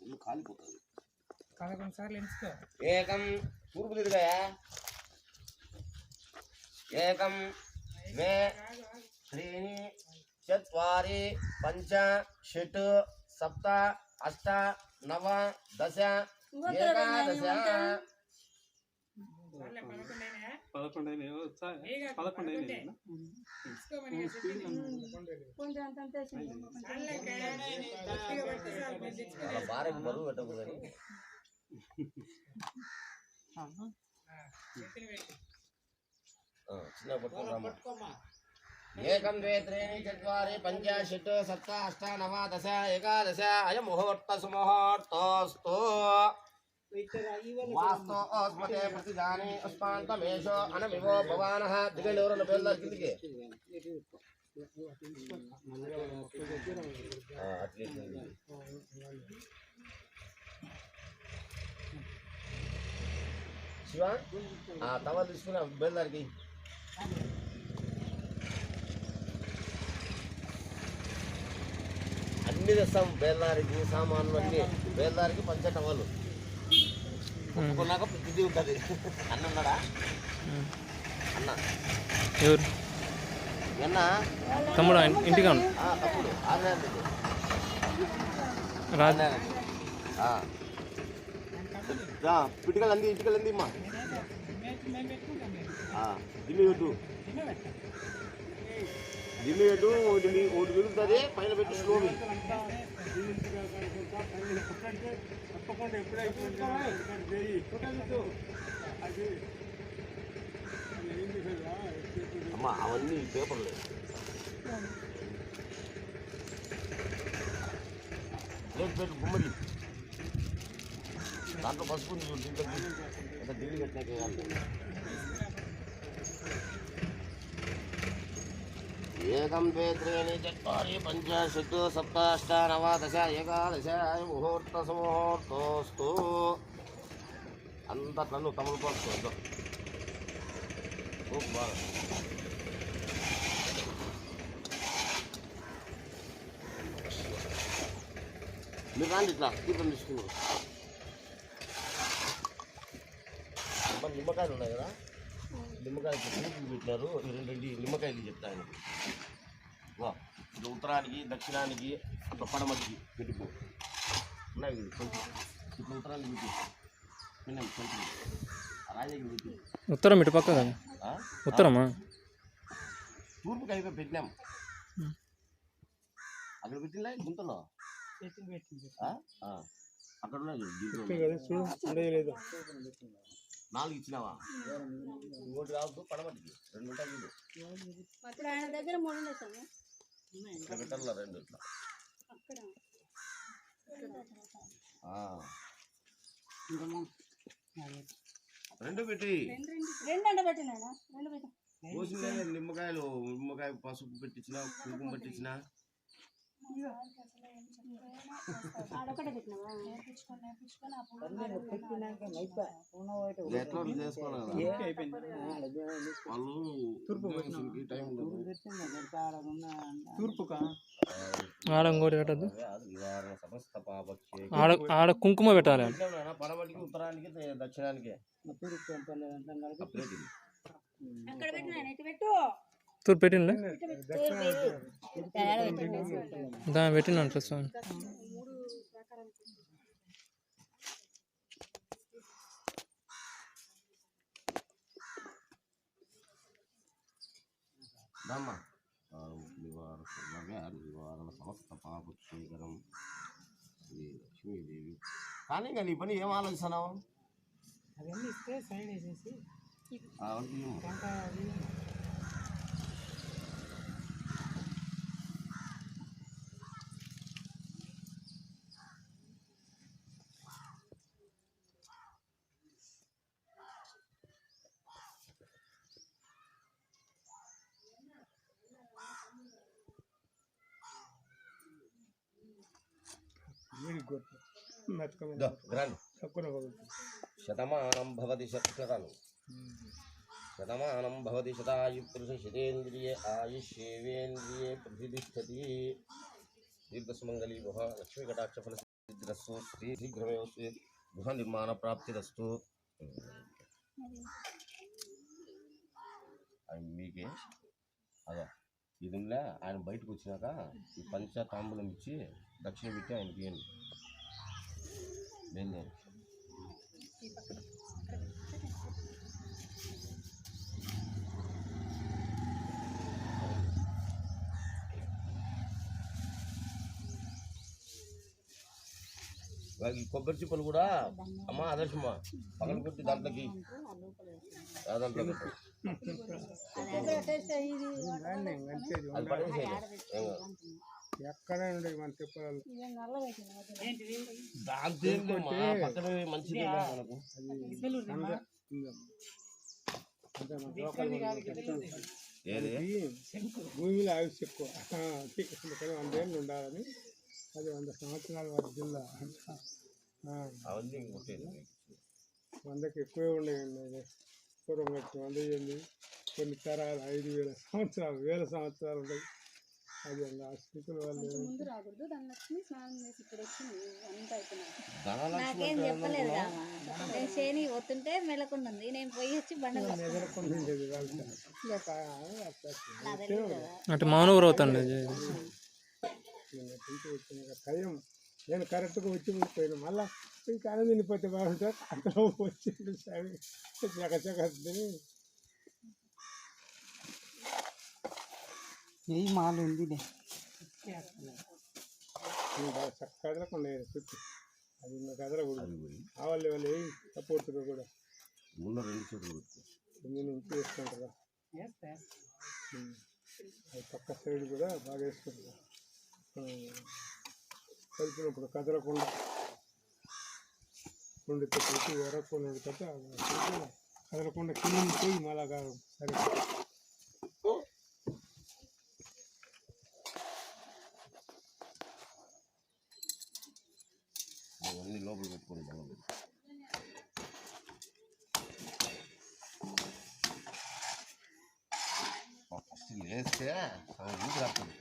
ఇల్లు కాలిపోతుంది పదకొండు సార్లు ఎంచుకో ఏకం తూర్పు తిరిగాయా ఏకం ద్వే త్రీణి చత్వారి పంచ షట్ సప్త అష్ట నవ దశ ఏకాదశ వాళ్ళే పదకొండు అయినాయా పదకొండు అయినాయి వచ్చా ఏగా పదకొండు పదకొండే. అయినాయి తీసుకోమని ఇక చెప్పింది. కొంచెం అంత అంత వేసింది. చాలే అక్క. గట్టిగా పడితే చాలు, మరి తెచ్చుకునే. వాళ్ళ భార్యకు బరువు పెట్టకూడదని ఆ, చేతిని పెట్టు. ఆ, చిన్న పట్టుకొని రమ్మ ఏకం ద్వే త్రీణి చత్వారి పంచ షట్ సప్త అష్ట నవ దశ ఏకాదశ అయం ముహూర్త సుముహూర్తోస్తు వాస్తోస్మతే ప్రతిదాని అస్మాంతమేషో అనమివో భవానః దిగండి ఎవరన్నా కిందికి. శివ ఆ తవ తీసుకుని బెల్లరికి అన్ని తెస్తాం బేల్దారికి సామాన్లు అన్ని. బేల్దారికి పంచటవాళ్ళు ఒప్పుకున్నాక ఇది ఉంటుంది. అన్న ఉన్నాడా? అన్న. ఎవరు? తమ్ముడు తప్పుడు ఆంజనేయుడు. రాజు. పిటికలు అంది ఇటుకలు అంది అమ్మా. దిమ్మి పెట్టు. దిమ్మి ఒకటి మీ- ఒకటి మిగులుతుంది పైన పెట్టి స్లోవి అమ్మా అవన్నీ పేపర్లు. గుమ్మడి. దాంట్లో పసుపు ఉంది దీంట్లో. అంత ఢిల్లీ కట్టినాక ఏకం ద్వే త్రీణి చత్వారి పంచ షట్ సప్త అష్ట నవ దశ ఏకాదశ ముహూర్త సుముహూర్తోస్తు అంత నన్ను తమలు పడుతుంది మీరు రాండి ఇట్లా దీపం తీసుకున్నారు నిమ్మకాయలు ఉన్నాయి కదా. నిమ్మకాయలు పూజలు పెట్టినారు. ఈ రెండు రెండు నిమ్మకాయలు చెప్తాను వా ఇది ఉత్తరానికి దక్షిణానికి అట్లా పడమటికి పెట్టుకో. ఉన్నాయి కొంచెం. ఇట్లా ఉత్తరానికి పెట్టి. కొంచెం. రాజకి పెట్టి. ఉత్తరం ఇటు పక్క? ఉత్తరమా? తూర్పుకి అయిపోయి పెట్టినాం. అక్కడ పెట్టిందా గుంతలో. అక్కడ ఉన్నాయి చూడు. నాలుగు ఇచ్చినావా? ఇంకోటి కావద్దు పడమటికి రెండు ఉంటాయి ఇప్పుడు ఆయన దగ్గర మూడు పెట్టాల రెండు ఇట్లా. అక్కడ. ఆ. రెండు పెట్టి. రెండు రెండు. పెట్టు నిమ్మకాయలు నిమ్మకాయ పసుపు పెట్టించిన కుంకుమ పెట్టించిన. ఆడొకటే పెట్టినావా? ఆడ ఇంకోటి పెట్టద్దు. ఆడ ఆడ కుంకుమ పెట్టాలి. పడమటికి ఉత్తరానికి దక్షిణానికి. అప్పుడే ఇది. అక్కడ పెట్టినాయన ఇటు పెట్టు. తూర్పు పెట్టిండే ఇటు పెట్టు తయారు పెట్టిండు. దా పెట్టినాను డ్రెస్ మూడు ప్రకారం దమ్మ నివారణ నవ్యారు నివారణ సమస్త పాపక్షేకరం. శ్రీ లక్ష్మీదేవి. కానీ ఇంకా నీ పని ఏం ఆలోచిస్తున్నావు అవన్నీ ఇస్తే సైన్ వేసేసి శతమానం భవతి శతకను శతమానం భవతి శతాయు పురుష శతేంద్రియ ఆయుష్యేవేంద్రియే ప్రతిష్టతి. దీర్ఘసుమంగళి గుహ లక్ష్మీ కటాక్ష ఫల సిద్ధిరస్తు శ్రీ శీఘ్రమేవ శ్రీ గృహ నిర్మాణ ప్రాప్తిరస్తు. మీకే. అదా ఇదిలే ఆయన బయటకు వచ్చినాక ఈ పంచ తాంబూలం ఇచ్చి దక్షిణ పెట్టి ఆయనకి ఇవ్వండి నేను ఈ కొబ్బరి చిప్పలు కూడా అమ్మ ఆదర్శమ్మా పగల కొట్టి దాంట్లోకి దాంట్లో. అది పడేసేయ్. ఎక్కడ మన భూమిలో ఆయుష్ ఎక్కువ. అందుకని వందేళ్ళు ఉండాలని అది వంద సంవత్సరాల జిల్లా. వందకి ఎక్కువే ఉండేవి పూర్వం కట్టిన వంద కొన్ని తరాలు ఐదు వేల సంవత్సరాలు వేల సంవత్సరాలు ఉంటాయి ముందు రాకూడదు స్నానం చేసి ఇక్కడ వచ్చింది అంతా నాకేం చెప్పలేదు నేను శని పోతుంటే మెలకుండా ఉంది. నేను పోయి వచ్చి కదా. అంటే మానవురు అవుతాండి. నేను కరెక్ట్గా వచ్చి ఉండిపోయాను. మళ్ళా ఇంకా ఆనంద నిండిపోతే బాగుంటుంది. అక్కడ వచ్చి చక చక తిని ఏ మాలు ఉంది ఇంకా చక్క కదలకుండా చుట్టూ అది ఉన్న కదలకూడదు అది పోయి ఆ వాళ్ళు వాళ్ళు ఏం సపోర్ట్గా కూడా ఉన్న రెండు చేతులు పెట్టుకో నేను ఇంటి వేసుకుంటారా వేస్తా ఉమ్. అది పక్క సైడ్ కూడా బాగా వేసుకుంటారా కలిపినప్పుడు కదలకుండా ఉండితే పెట్టి ఎరకుండా ఉండితే కదలకుండా కింద పోయి మళ్ళా కాదు సరే అవన్నీ లోపల పెట్టుకోండి బాగుంది ఫస్ట్ లేస్తే ఇంటికి రాస్తుంది